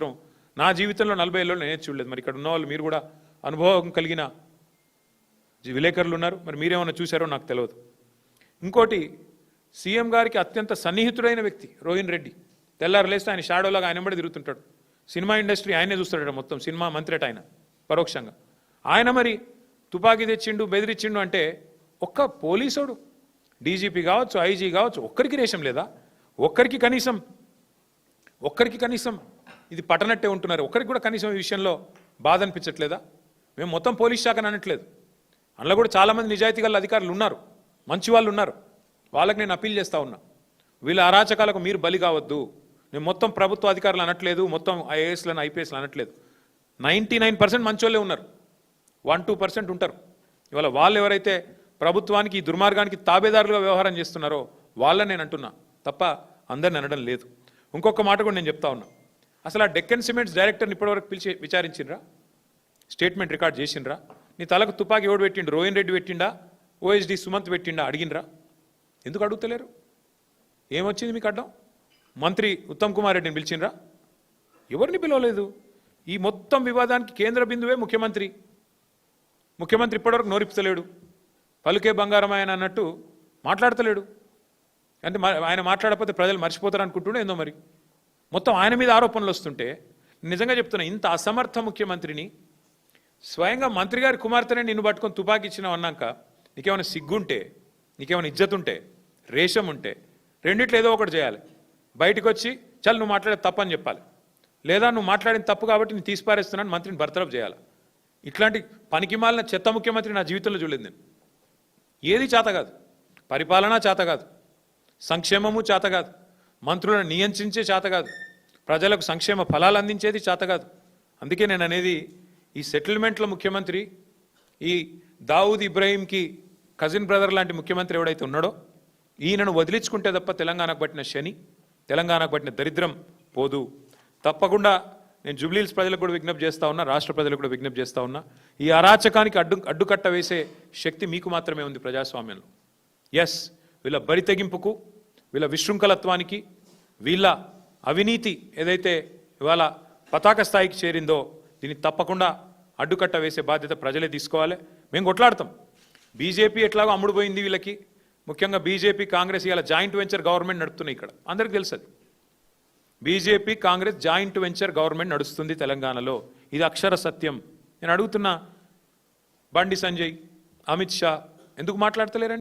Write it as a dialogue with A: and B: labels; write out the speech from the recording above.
A: మాత్రం నా జీవితంలో నలభై ఏళ్ళు నేనే చూడలేదు. మరి ఇక్కడ ఉన్న వాళ్ళు మీరు కూడా అనుభవం కలిగిన విలేకరులు ఉన్నారు. మరి మీరేమన్నా చూశారో నాకు తెలియదు ఇంకోటి సీఎం గారికి అత్యంత సన్నిహితుడైన వ్యక్తి రోహిన్ రెడ్డి. తెల్లారు లేస్తే ఆయన షాడోలాగా ఆయన వెంబడి తిరుగుతుంటాడు. సినిమా ఇండస్ట్రీ ఆయనే చూస్తాడు మొత్తం. సినిమా మంత్రి ఆయన పరోక్షంగా. ఆయన మరి తుపాకీ తెచ్చిండు బెదిరించిండు అంటే ఒక్క పోలీసోడు. డీజీపీ కావచ్చు ఐజీ కావచ్చు ఒక్కరికి రేషం లేదా? ఒక్కరికి కనీసం ఒక్కరికి కనీసం ఇది పట్టనట్టే ఉంటున్నారు. ఒక్కరికి కూడా కనీసం ఈ విషయంలో బాధ అనిపించట్లేదా? మేము మొత్తం పోలీస్ శాఖను అనట్లేదు. అందులో కూడా చాలామంది నిజాయితీ గల అధికారులు ఉన్నారు. మంచి వాళ్ళు ఉన్నారు. వాళ్ళకి నేను అప్పీల్ చేస్తా ఉన్నా. వీళ్ళ అరాచకాలకు మీరు బలి కావద్దు. నేను మొత్తం ప్రభుత్వ అధికారులు అనట్లేదు. మొత్తం ఐఏఎస్లను ఐపీఎస్లు అనట్లేదు. నైంటీ నైన్ పర్సెంట్ మంచోళ్ళే ఉన్నారు. వన్ టూ పర్సెంట్ ఉంటారు. ఇవాళ వాళ్ళు ఎవరైతే ప్రభుత్వానికి ఈ దుర్మార్గానికి తాబేదారులుగా వ్యవహారం చేస్తున్నారో వాళ్ళని నేను అంటున్నా. తప్ప అందరిని అనడం లేదు. ఇంకొక మాట కూడా నేను చెప్తా ఉన్నా. అసలు ఆ డెక్కన్ సిమెంట్స్ డైరెక్టర్ని ఇప్పటివరకు పిలిచి విచారించిండ్రా? స్టేట్మెంట్ రికార్డ్ చేసిండ్రా? నీ తలకు తుపాకీ ఎవడు పెట్టిండు? రోహిన్ రెడ్డి పెట్టిండా? ఓఎస్డి సుమంత్ పెట్టిండా? అడిగినరా ఎందుకు అడుగుతలేరు? ఏమొచ్చింది మీకు అడ్డం మంత్రి ఉత్తమ్ కుమార్ రెడ్డిని పిలిచిండ్రా? ఎవరిని పిలవలేదు? ఈ మొత్తం వివాదానికి కేంద్ర బిందువే ముఖ్యమంత్రి. ముఖ్యమంత్రి ఇప్పటివరకు నోరిపుతలేడు పలుకే బంగారం ఆయన అన్నట్టు మాట్లాడతలేడు. అంటే ఆయన మాట్లాడకపోతే ప్రజలు మర్చిపోతారు అనుకుంటుండే ఏందో మరి? మొత్తం ఆయన మీద ఆరోపణలు వస్తుంటే నిజంగా చెప్తున్నా ఇంత అసమర్థ ముఖ్యమంత్రిని స్వయంగా మంత్రి గారి కుమార్తెనే నిన్ను పట్టుకొని తుపాకీ ఇచ్చినావు అన్నాక నీకేమైనా సిగ్గుంటే నీకేమైనా ఇజ్జత్ ఉంటే రేషం ఉంటే రెండిట్లో ఏదో ఒకటి చేయాలి. బయటకు వచ్చి చల్ నువ్వు మాట్లాడే తప్పని చెప్పాలి. లేదా నువ్వు మాట్లాడిన తప్పు కాబట్టి నేను తీసిపారేస్తున్నాను మంత్రిని భర్తరఫ్ చేయాలి. ఇట్లాంటి పనికిమాలిన చెత్త ముఖ్యమంత్రి నా జీవితంలో చూడలేదు నేను. ఏది చేత కాదు. పరిపాలన చేత కాదు. సంక్షేమము చేత కాదు. మంత్రులను నియంత్రించే చేత కాదు. ప్రజలకు సంక్షేమ ఫలాలు అందించేది చేత కాదు. అందుకే నేను అనేది ఈ సెటిల్మెంట్ల ముఖ్యమంత్రి ఈ దావూద్ ఇబ్రాహీంకి కజిన్ బ్రదర్ లాంటి ముఖ్యమంత్రి ఎవడైతే ఉన్నాడో ఈయనను వదిలించుకుంటే తప్ప తెలంగాణకు పట్టిన శని తెలంగాణకు పట్టిన దరిద్రం పోదు. తప్పకుండా నేను జూబ్లీహిల్స్ ప్రజలకు కూడా విజ్ఞప్తి చేస్తా ఉన్నా రాష్ట్ర ప్రజలకు కూడా విజ్ఞప్తి చేస్తా ఉన్నా ఈ అరాచకానికి అడ్డు అడ్డుకట్ట వేసే శక్తి మీకు మాత్రమే ఉంది ప్రజాస్వామ్యంలో. ఎస్ వీళ్ళ బరి తెగింపుకు వీళ్ళ విశృంఖలత్వానికి వీళ్ళ అవినీతి ఏదైతే ఇవాళ పతాక స్థాయికి చేరిందో దీన్ని తప్పకుండా అడ్డుకట్ట వేసే బాధ్యత ప్రజలే తీసుకోవాలి. మేము కొట్లాడతాం. బీజేపీ ఎట్లాగో అమ్ముడుపోయింది వీళ్ళకి. ముఖ్యంగా బీజేపీ కాంగ్రెస్ ఇవాళ జాయింట్ వెంచర్ గవర్నమెంట్ నడుపుతున్నాయి ఇక్కడ. అందరికీ తెలుసు BJP Congress joint venture government నడుస్తుంది తెలంగాణలో. ఇది అక్షర సత్యం. నేను అడుగుతున్నా బండి సంజయ్ అమిత్ షా ఎందుకు మాట్లాడతలేరండి?